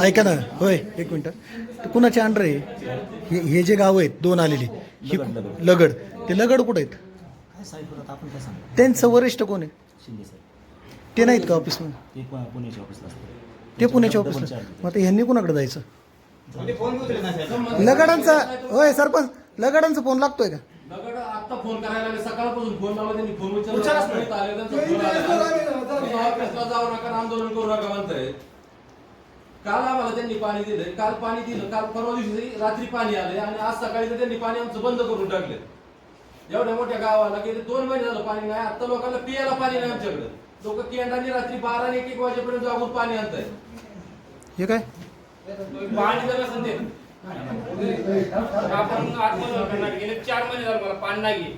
ऐका ना होय एक मिनटं. ते कुणाचे अंडर आहे? हे हे जे गाव आहेत दोन आलेली. ही लगड ते लगड कुठं आहेत? काय साहेब आपण काय सांगू? त्यांचं वरिष्ठ कोण आहे? शिंदे साहेब. ते नाहीत का ऑफिसमध्ये ते पु- पुण्याच्या ऑफिसला असतात. ते पुण्याच्या ऑफिसला मग आता ह्यांनी कुणाकडे जायचं? लगडांचा होय सरपंच लगडांचा फोन लागतोय का? दगड आता फोन करायला लागले. सकाळपासून फोन लावला त्यांनी. फोन उचलला. नाही. आले त्यांचा फोन आला. तुम्ही ऑफिसला जाऊ नका आणि आंदोलन करू नका म्हणताय. काल आम्हाला त्यांनी पाणी दिलं काल पाणी दिलं. काल परवा दिवशी रात्री पाणी आले आणि आज सकाळी तर त्यांनी पाणी आमचं बंद करून टाकले एवढ्या मोठ्या गावाला गेले दोन महिने झालं पाणी नाही. आता लोकांना पियाला पाणी नाही आमच्याकडे. लोक केंडाने रात्री बारा आणि एक एक वाजेपर्यंत जागून पाणी आणताय हे काय? पाणी जर असेल ते आपण आत्महत्या करणार गेले चार महिने झाले मला पाणी नाही.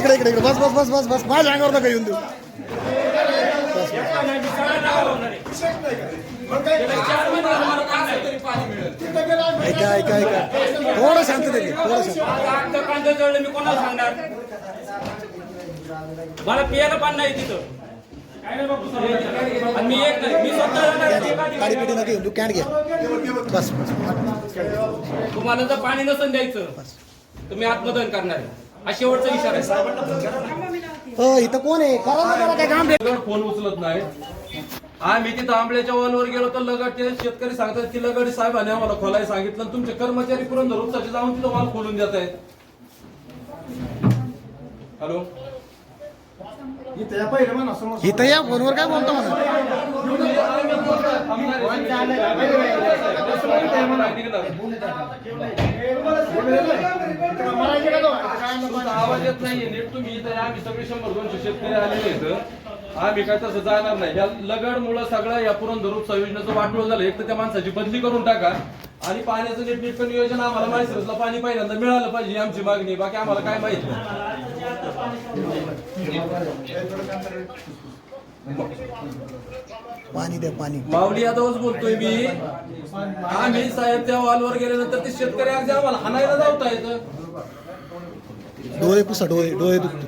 इकडे इकडे इकडे. बस बस बस बस बस. माझ्या अंगावर नका येऊन देऊ. ऐका ऐका ऐका. थोडं शांत दे थोडं शांत. जळले मी कोणाला सांगणार मला पियाला पाणी नाही तिथं. मी एक नाही मी स्वतः पेटी नका येऊन देऊ कॅन्ट घ्या. बस बस. तुम्हाला जर पाणी नसेल द्यायचं मी आत्मदहन करणार आहे. हा शेवटचा इशारा आहे. इथं कोण आहे? करा ना जरा काय काम. लगड फोन उचलत नाही आम्ही तिथं आंबल्याच्या वॉलवर गेलो तर लगडचे शेतकरी सांगतात की लगड साहेबांनी आम्हाला खोलाय सांगितलं आणि तुमचे कर्मचारी पुरंदर उपसाचे जाऊन तिथं वॉल खोलून देत आहेत हॅलो? इथं या फोनवर काय बोलतो म्हणा आवाज येत नाहीये नीट तुम्ही इथं या. आम्ही सगळे शंभर दोनशे शेतकरी आलेले आहेत आम्ही काय तसं जाणार नाही. या लगड मुळे सगळं या पुरंदर उपसा योजनेचं वाटोळ झालं. एक तर त्या माणसाची बदली करून टाका. आणि पाण्याचं नीटनेटकं नियोजन आम्हाला माहिती पाणी पहिल्यांदा मिळालं पाहिजे ही आमची मागणी. बाकी आम्हाला काय माहीत पाणी द्या पाणी. माऊली यादवच बोलतोय मी. आम्ही साहेब त्या वॉलवर गेल्यानंतर ते शेतकरी अगदी आम्हाला हाणायला जावता येतं डोळे पुसा डोळे डोळे दुखतो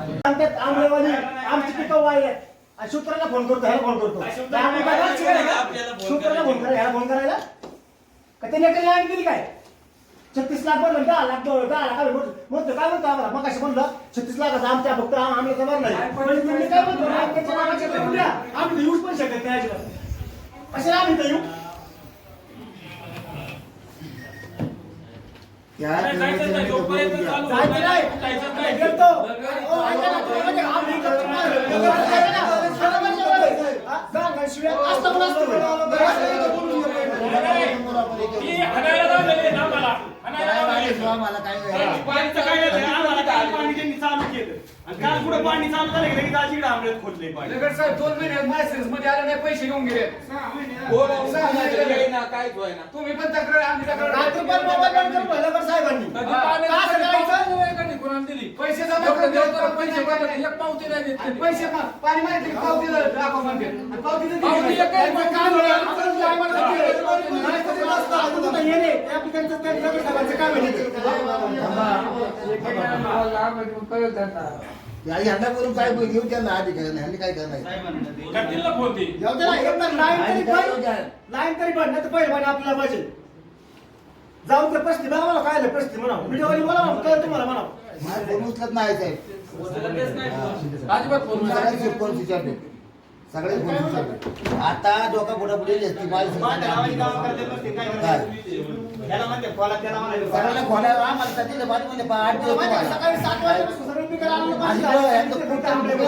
सांगतात आंबेवाली आमची पिकं वाई आहेत. आणि सूत्राला फोन करतो ह्याला फोन करतो. आम्ही? सूत्राला फोन करायला ह्याला फोन करायला. का त्याने काही लाईन केली काय? छत्तीस लाख म्हणलं दहा लाख दोन दहा लाख आम्ही म्हणतो काय म्हणतो आम्हाला? मग कसं म्हणलं? छत्तीस लाखाचं आमच्या फक्त आम- आम्हाला खबर नाही. पण तुम्ही काय म्हणतो? आम्ही आम्ही येऊच पण शकत नाही कशाला आम्ही तर येऊ? मला. काय पाणी त्यांनी चालू केलं. आणि काल कुठं पाणी चालू झालं की लगेच आज इकडं आंबल्यात खोदलंय पाणी. साहेब दोन महिने मायसेन्समध्ये आले नाही पैसे घेऊन गेले सहा महिने काय तुम्ही पण तक्रार आम्ही तक्रार रात्री पण मोबाईल बंद करून ठेवला बरं साहेबांनी. कधी हा, का असं करायचं? कोणाला दिली पैसे जमा करून देवताला द्यायचं, पैसे पाठवले, एक पावती नाही देत आणि. पैसे पा- पाणी माहिती का? पावती दाखव म्हणते आणि पावती मग काय होणार? आपण काय म्हणतो ते? नाही तर ते येणे. त्या नगर काम आहे. ह्यांना करून काय घेऊ त्यांना अधिकारी ह्यांनी काय करणार करतील ना फोन ती. जाऊ दे. ना, एकदा लाईन तरी लाईन तरी पण नाही तर पहिले म्हणे आपल्याला पाहिजे. जाऊन तर प्रश्न बघा मला काय आलं प्रश्न म्हणा व्हिडिओ मला म्हणा कळलं तुम्हाला म्हणा माझा फोन उचलत नाही साहेब. अजिबात फोन नाही. फोन विचारते. सगळे. आता डोका पुढे पुढे असते सगळ्यांना आम्हाला सध्या म्हणजे आठ दिवस काम केलं.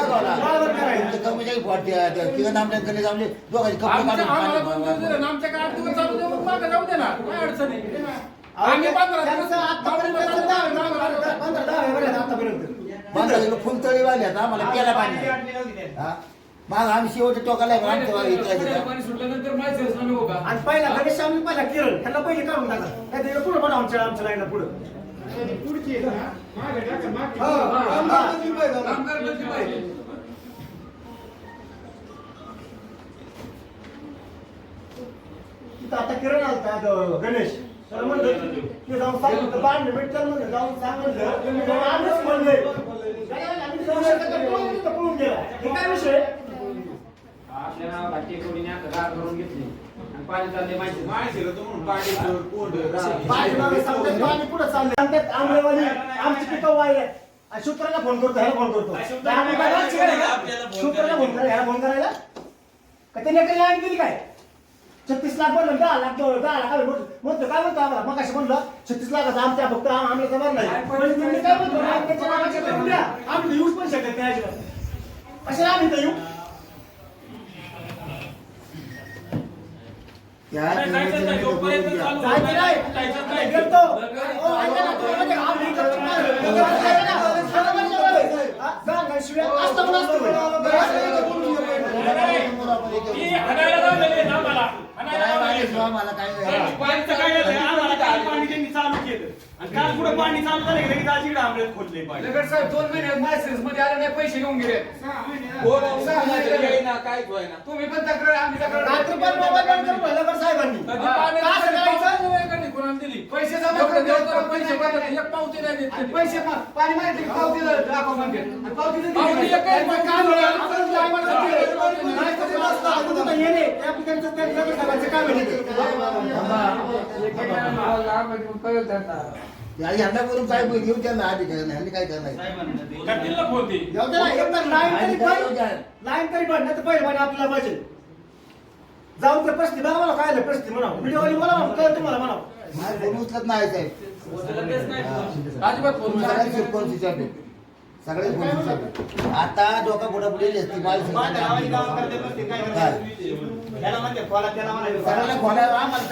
जाईल दोघांची कपडे आमच्या दिले ना, आमच्या काय आठ दिवस चालू दे, मग मागं जाऊ दे ना काय अडचण आहे आम्ही अहो, पंधरा दिवस त्यांचं आतापर्यंत त्यांचं दहा- दहा- दहा- पंधरा- दहा वेळा झालं आतापर्यंत. बांधा गेलो फुलतळी वाली आता आम्हाला प्यायला पाणी मग आम्ही शेवटच्या टोकाला आहे, आमच्या वाली इकडे आहे. पाणी सुटल्यानंतर माहिती असणार नको. का आणि पहिला गणेश आम्ही पहिला किरण त्यांना पहिले काढून टाका. नाही तर पुढे पण आमच्या आमच्या लाईनला पुढे. कामगार बदली पाहिजे तिथं आता किरण आलता तो गणेश. तर म्हणलं ते जाऊन सांगितलं बांध भेटलं म्हणलं जाऊन सांग म्हणलं. तुम्ही जाऊन आम्हीच म्हणले. काय आम्ही जाऊ शकत नाही, पळून गेला. हे काय विषय? राग करून घेतली. आणि पाणी चालले माहिती पाणी मागे सांगतात तो आम्ही पुढे चालले सांगतात आंबेवाली आमची पिकं शुक्राला फोन करतो ह्याला फोन करतो. आम्ही? शुक्राला फोन करा ह्याला फोन करायला? का त्याने काही लाईन दिली काय? छत्तीस लाख भरलं दहा लाख दहा लाख आले म्हणतो काय म्हणतो आम्हाला? मग कशी म्हणलं छत्तीस लाखाचा आमच्या फक्त आम- आम्हाला जमणार नाही पण काय म्हणतो? आम्ही आम्ही येऊच पण शकत नाही कशाला आम्ही इथं येऊ त्या किरणच्या मध्ये बोलून घ्या. जायचं नाही अरे गेलतो ओ, ऐका ना, तुम्ही म्हणजे आम्ही इकडं काय? केलं कुठं पाणी चालू झालं की लगेच आज खोदलंय पाणी लगेच साहेब दोन महिने मायसेस मध्ये आले नाही पैसे घेऊन गेले सहा महिने तुम्ही पण तक्रार आम्ही तक्रार रात्री पण मोबाईल बंद करून ठेवला बरं साहेबांनी कधी का पाणी असं करायचं? करायचं कोणाला दिली पैसे जमा एवढं करून देवताला देतो, पैसे भरले, एक पावती नाही देत आणि. पैसे मा- पाणी माहिती का पावती दाखवा म्हणते आणि पावती दिली पावती का? एक आहे, पण काय म्हणलं? आपण काय म्हणलं ते? नाही तर ते नसतं. आपण तिथं येणे. ते आपण त्यांचं- त्यांचं साहेबांचं काय म्हणजे या- यांना बोलून काय बोल? घेऊन त्यांना नाही यांनी काय करणार? करतील ना फोन ते. जाऊ दे ना, एकतर लाईन तरी. लाईन तरी पण नाही तर पहिले म्हणे आपल्याला पाहिजे जाऊन ते प्रश्न बघा मला काय प्रश्न म्हणा व्हिडिओ वाली मला म्हणा, कळलं तुम्हाला म्हणा नाही बोलून उचलत नाही साहेब. अजिबात फोन सगळ्यांचे फोन विचारले सगळे फोन विचारले आता डोका पुढे पुढे असते माझ्या नावाची गावं करते नसते, काय करायचं? त्याला म्हणते खोला त्याला म्हणायचं. सगळ्यांना खोल्या आम्हाला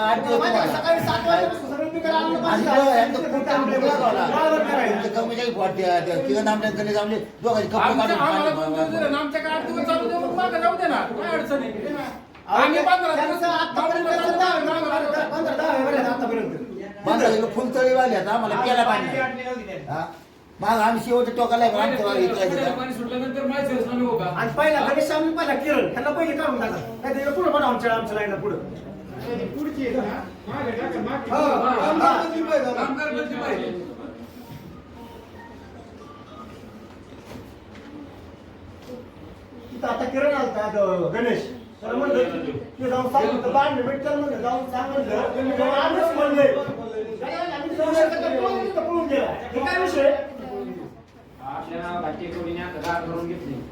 आठ दिवस तुम्हाला. सकाळी सात वाजल्यापासून सगळे निकाल आणले, पाच आणि वाजता तो यांचं खूप काम चांगलं केलं. बोला. बरोबर करायचं. तुमचं कमी जाईल पोट त्या- त्या किरण आमल्या गल्ली आमच्या काढून आम्हाला पुढे आमच्या काय पुढे मग जाऊ काय अडचण आहे त्यांचं दहा- दहा- दहा- पंधरा दहा वेळा झालं आतापर्यंत बांधा गेलो फुलतळी वाली आता आम्हाला प्यायला पाणी पाणी नाही. आणली नव्हती त्यांनी. हा? मग आम्ही शेवटच्या टोकाला आहे, आमच्या वाली इकडे आहे.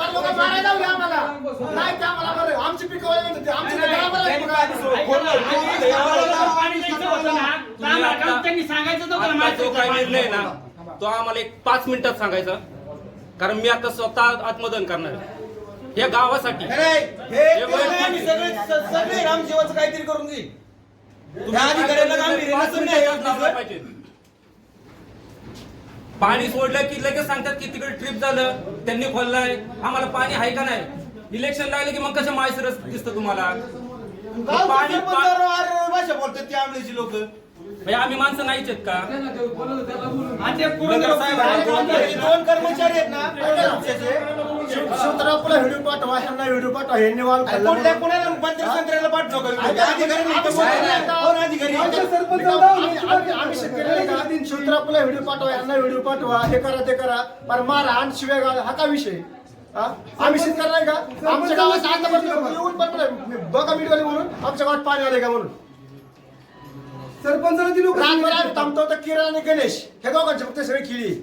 ती फार लोकं मारायला लावली आम्हाला. नाही ते. आमची पिकं ते. आमची पिकं त्यांनी सांगायचं नव्हतं आता जो काय निर्णय. ना. तो एक पाच मिनिटात सांगायचा. कारण मी आता स्वतः आत्मदन करणार आहे. या गावासाठी. हे सगळे काहीतरी करून तुम्ही नाही लावलं पाहिजे. पाणी सोडलं की लगेच सांगतात की तिकडे ट्रिप झालं त्यांनी खोललंय. आम्हाला पाणी आहे का नाही? इलेक्शन लागले की मग कसं मायसरस दिसतं तुम्हाला? पाणी भाषा बोलतात ती आंबळीची लोक. म्हणजे आम्ही माणसं नाहीच आहेत का? दोन कर्मचारी आहेत ना शिवतरावला व्हिडिओ पाठवा ह्यांना व्हिडिओ पाठवा ह्यांनी वाल खाल्ला कोणत्या म्हणून. कोणाला मंत्री संत्र्याला पाठवतो का? ऐका, अधिकारी नाही तर आम्ही- कोण अधिकारी आमच्या सरपंचाला आम्ही- आम्ही- आम्ही शेतकऱ्याला का दिन शिवतरावला व्हिडिओ पाठवा यांना व्हिडिओ पाठवा हे करा ते करा पर मारा आणि शिव्या घाला हा का विषय हा? आम्ही शेतकरी नाही का आमच्या गावात आतापर्यंत येऊन पण नाही. बघा मीडियाने म्हणून आमच्या गावात पाणी आले का म्हणून सरपंचाला ती लोक रातभर आम्ही थांबतो तर किरण आणि गणेश हे दोघांचे फक्त सगळी खिळी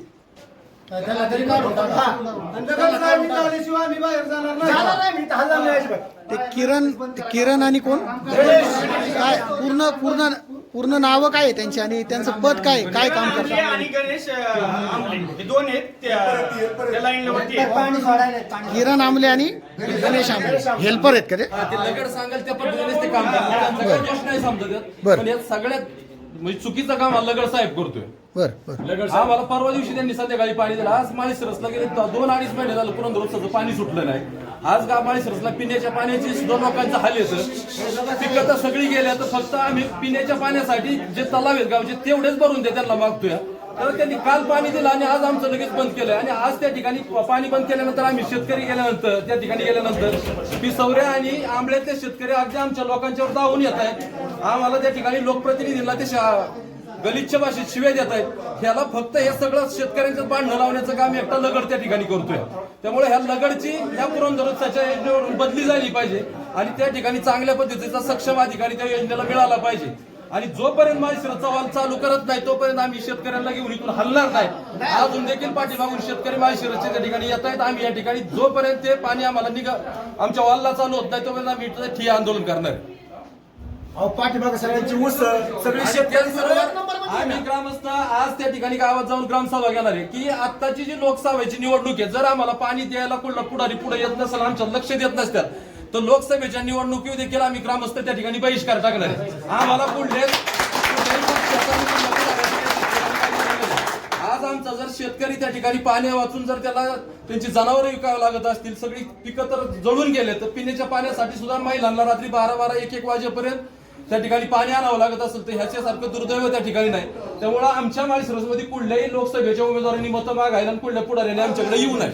त्याला तरी काढून टाका. आणि दगडूशेठ मी काढल्याशिवाय आम्ही बाहेर जाणार नाही. जाणार नाही मी तर हलणार नाही अजिबात. ते किरण ते किरण आणि कोण? काय पूर्ण पूर्ण पूर्ण नावं काय आहे त्यांची? आणि त्यांचं पद काय आहे? काय काम करतात? आणि गणेश अं, आमले. हे दोन आहेत. त्या- त्या लाईनला वरती आहेत. पाणी सोडायला पाणी किरण आमले आणि गणेश. आमले. हेल्पर आहेत का ते? हा, ते लगड सांगाल त्या पद्धतीनेच ते काम करतात. त्यांचा काही दोष नाही समजत यात. बरं. पण यात सगळ्यात म्हणजे चुकीचं काम हा लगड साहेब करतोय. बर बर. हा मला परवा दिवशी त्यांनी संध्याकाळी पाणी दिलं. आज माळी सरसला गेले. द- दोन अडीच महिने झालं. पुरण रोजचं पाणी सुटलं नाही. आज गा माळी सरसला पिण्याच्या पाण्याची सुद्धा लोकांचं हाल येतं. पिकं तर सगळी गेल्या तर फक्त आम्ही पिण्याच्या पाण्यासाठी जे तलाव आहेत गावचे तेवढेच भरून ते त्यांना मागतोय. तर त्यांनी काल पाणी दिलं आणि आज आमचं लगेच बंद केलं आणि आज त्या ठिकाणी पाणी बंद केल्यानंतर आम्ही शेतकरी गेल्यानंतर त्या ठिकाणी गेल्यानंतर पिसवऱ्या आणि आंबळ्यातले शेतकरी अगदी आमच्या लोकांच्यावर धावून येत आहेत. आम्हाला त्या ठिकाणी लोकप्रतिनिधींना ते गलिच्छ भाषेत शिव्या देत आहेत. ह्याला फक्त हे सगळं शेतकऱ्यांचं बांधणं लावण्याचं काम एकटा लगड त्या ठिकाणी करतोय. त्यामुळे ह्या लगडची ह्या पुरंदरोत्साच्या योजनेवरून बदली झाली पाहिजे आणि त्या ठिकाणी चांगल्या पद्धतीचा सक्षम अधिकारी त्या योजनेला मिळाला पाहिजे. आणि जोपर्यंत माहिती वाल चालू करत नाही तोपर्यंत आम्ही शेतकऱ्यांना घेऊन इथून हलणार नाही. अजून देखील पाठीमागून शेतकरी माहिशिरसच्या त्या ठिकाणी येत आहेत. आम्ही या ठिकाणी जोपर्यंत ते पाणी आम्हाला निघ आमच्या वालला चालू होत नाही तोपर्यंत आम्ही इथं ठिय्या आंदोलन करणार. आहे. अहो पाठीमागे सगळ्यांची ऊस सगळी आणि शेतकरी त्याचबरोबर आम्ही ग्रामस्थ आज त्या ठिकाणी गावात जाऊन ग्रामसभा घेणार आहे की आताची जी लोकसभेची निवडणूक आहे जर आम्हाला पाणी द्यायला कुठला पुढारी पुढे येत नसेल आमच्या लक्ष देत नसतात तर लोकसभेच्या निवडणुकी देखील आम्ही ग्रामस्थ त्या ठिकाणी बहिष्कार टाकणार आहे. आम्हाला पुढले आज आमचा जर शेतकरी त्या ठिकाणी पाणी वाचून जर त्याला त्यांची जनावरं विकावं लागत असतील सगळी पिकं तर जळून गेले तर पिण्याच्या पाण्यासाठी सुद्धा महिलांना रात्री बारा बारा एक एक वाजेपर्यंत त्या ठिकाणी पाणी आणावं लागत असेल तर ह्याच्यासारखं दुर्दैव त्या ठिकाणी नाही. त्यामुळं आमच्या माळशिरसमध्ये कुठल्याही लोकसभेच्या उमेदवारांनी मतं मागायला आणि कुठल्या पुढाऱ्याने आमच्याकडे येऊ नये.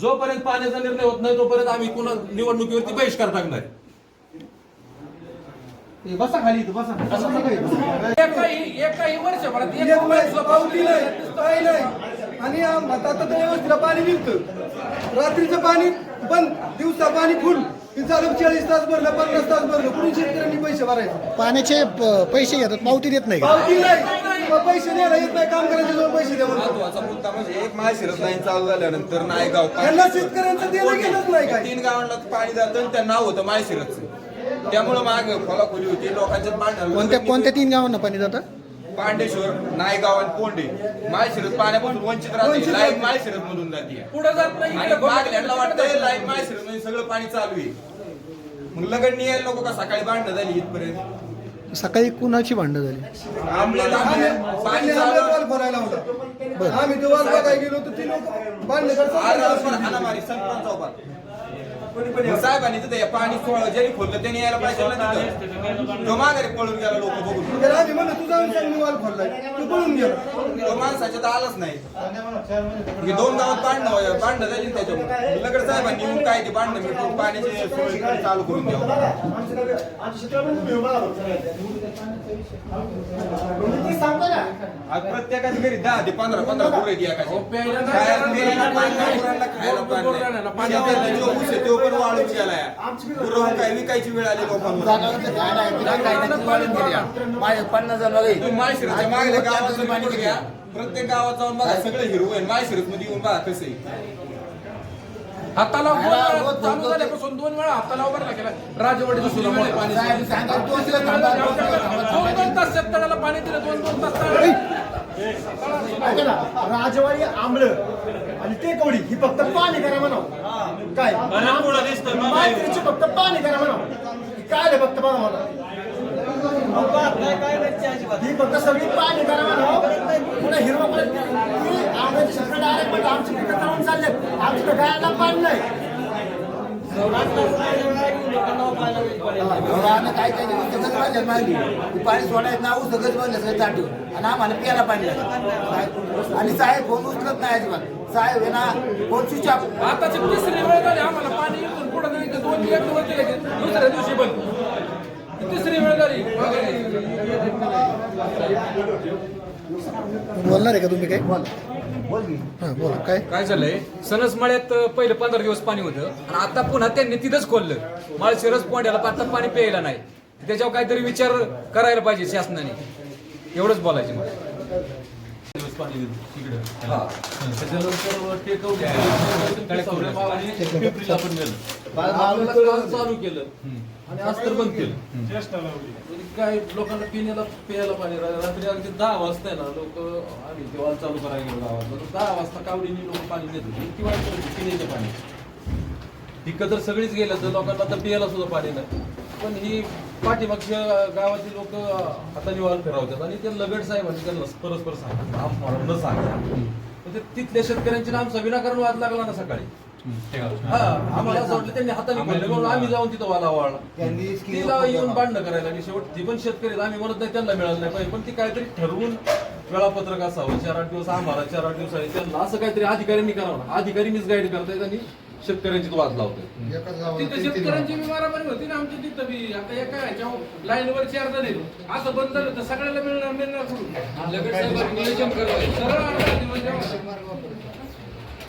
जोपर्यंत पाण्याचा निर्णय होत नाही तोपर्यंत आम्ही पुन्हा निवडणुकीवरती बहिष्कार टाकणार बसा खाली इथं, बसा. एकाही एकाही वर्षभरात एक नाही. आणि आम- आता तर व्यवस्थेला पाणी निघतं. रात्रीचं पाणी बंद दिवसा पाणी फुल. चाळीस तास भरलं पन्नास तास भरलं. कुणी शेतकऱ्यांनी पैसे भरायचे? पाण्याचे प- पैसे घेतात पावती देत नाही. का? पावती नाही. मग पैसे द्यायला येत नाही काम करायचे जवळ पैसे द्या म्हणतो. महत्त्वाचा मुद्दा म्हणजे एक माळशिरस लाईन चालू झाल्यानंतर नायगाव यांना शेतकऱ्यांचं देणं घेणंच नाही काय तीन गावांना पाणी जातं आणि त्या नाव होतं माळशिरसचं त्यामुळं माग खोलाखोली होती लोकांच्यात भांडण कोणत्या कोणत्या तीन गावांना पाणी जातं? पांडेश्वर नायगाव आणि पोंडे माळशिरस पाण्यापासून वंचित राहते लाईन माळशिरस मधून जाते पुढे जात नाही आणि मागल्याला वाटतंय लाईन माळशिरसमध्ये सगळं पाणी चालू आहे मग लगड यायला नको का सकाळी भांडणं झाली इथपर्यंत सकाळी कुणाची भांडणं झाली पाणी चालू भरायला होता आम्ही तो वाल बघायला गेलो तर ती लोक बांधले हाणामारी सरपंच चौकात मग साहेबांनी तिथे हे पाणी सोळ ज्यांनी खोललं त्यांनी यायला पाहिजे ना तिथं. तो माघारी पळून गेला लोक बघून. म्हणलं तू जाऊन सांग मी वाल खोललाय. तू पळून गेला. तो माणसाच्या तर आलाच नाही. हे दोन गावात भांडणं भांडणं झाली त्याच्यामुळे. लगड साहेबांनी येऊन काय ते भांडणं मिटून पाण्याचे सोय चालू करून द्यावं. आज प्रत्येकाच्या घरी दहा ते पंधरा पंधरा गुरं आहेत एकाचे. प्यायला नाही, खायला नाही, प्यायला नाही, पाणी नाही, नाही, गुरांना खायला पाणी गुरांना नाही. पाणी शेतातला जो ऊस आहे तो पण वाळून गेलाय. गुरं काय विकायची वेळ आली लोकांना तुम्ही माळशिरसच्या मागल्या गावाचं पाणी घ्या. प्रत्येक गावात जाऊन बघा सगळं हिरवं आहे. माळशिरसमध्ये येऊन बघा कसं आहे. हाताला उभं चालू झाल्यापासून दोन वेळा गेला राजवाडीचं सुद्धा पाणी दोन दोन तास शेतकऱ्याला पाणी दिलं दोन दोन तास ऐका ना, राजवाडी आंबळ आणि ते कवडी ही फक्त पाणी करा म्हणाव काय? माहितीची फक्त पाणी करा म्हणाव काय रे फक्त बघा मला? ही फक्त सगळी पाणी करा म्हणाव पुन्हा हिरवा आंब्याची शेतकरी डायरेक्ट आमची पिकं तळून चालले आमच्या गायला पाणी नाही. काय काय सगळं माझ्या मागली पाणी सोडायचं नाव सगळंच बंद सगळं चाटून आणि आम्हाला प्यायला पाणी लागलं. आणि साहेब फोन उचलत नाही अजिबात. साहेब आहे ना फोन स्विच ऑफ आताची तिसरी वेळ झाली आम्हाला पाणी इथून पुढे दोन एक दिवस दुसऱ्या दिवशी बंद. ही तिसरी वेळ झाली. बोलणार आहे का तुम्ही काय बोल. हां बोला काय? काय झालंय? सणसमाळ्यात पहिलं पंधरा दिवस पाणी होतं. आणि आता पुन्हा त्यांनी तिथंच खोललं. माळशिरस पोंड्याला आता पाणी प्यायला नाही. त्याच्यावर काहीतरी विचार करायला पाहिजे शासनाने. एवढंच बोलायचं मला. दिवस पाणी तिकडे हा त्याच्यानंतर चालू केलं. आणि आज तर बंद केलं. काय लोकांना पिण्याला प्यायला पाणी रात्री अगदी दहा वाजता आहे ना लोक आम्ही तेव्हा चालू करायला गेलो गावात तर दहा वाजता कावडीने लोक पाणी नेत होते. इतकी वाईट परिस्थिती पिण्याचे पाणी. पिकं तर सगळीच गेलं तर लोकांना तर पियाला सुद्धा पाणी नाही. पण ही पाठीमागच्या गावातील लोक हाताने वाल फिरवतात आणि ते लगड साहेबांनी त्यांना परस्पर सांगा आम्हाला न सांगा पण ते तिथल्या शेतकऱ्यांची नाम विनाकारण वाद लागला ना सकाळी. हा आम्हाला असं वाटलं त्यांनी हाताने म्हणून आम्ही जाऊन तिथं वाला वाळला त्यांनी तिला येऊन भांडणं करायला आणि शेवट ती पण शेतकरी. आम्ही म्हणत नाही त्यांना मिळालं नाही पाहिजे पण ती काहीतरी ठरवून वेळापत्रक असावं. चार आठ दिवस आम्हाला चार आठ दिवस आहे त्यांना असं काहीतरी अधिकाऱ्यांनी करावं ना अधिकारी मिसगाईड करतायत आणि शेतकऱ्यांची वाद लावतात तिथे शेतकऱ्यांची बी मारामारी होती ना आमच्या तिथं बी. आता एका ह्याच्या लाईनवर चार जण आहेत. असं बंद झालं तर सगळ्याला मिळणार मिळणार कुठून? लगेच साहेबांनी नियोजन करावं. सरळ आठ दिवस जेव्हा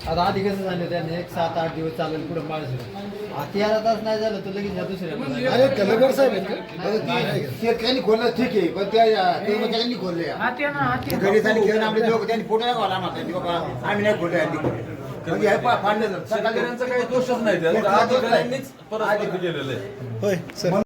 आता आधी कसं झालं त्याने एक सात आठ दिवस चालेल पुढे माणसं आता याला तास नाही झालं तर लगेच ह्या दुसऱ्या अरे कलगड साहेब आहेत का? शेतकऱ्यांनी खोललं ठीक आहे. पण त्या कर्मचाऱ्यांनी खोलले गणितांनी खेळून आपले लोक त्यांनी फोटो नाही घाला म्हणतात की बाबा आम्ही नाही खोलले आधी म्हणजे हे पा- पाडलं जातं. शेतकऱ्यांचा काही दोषच नाही. त्यात. अधिकाऱ्यांनीच परस्पर केलेलं आहे. होय सर.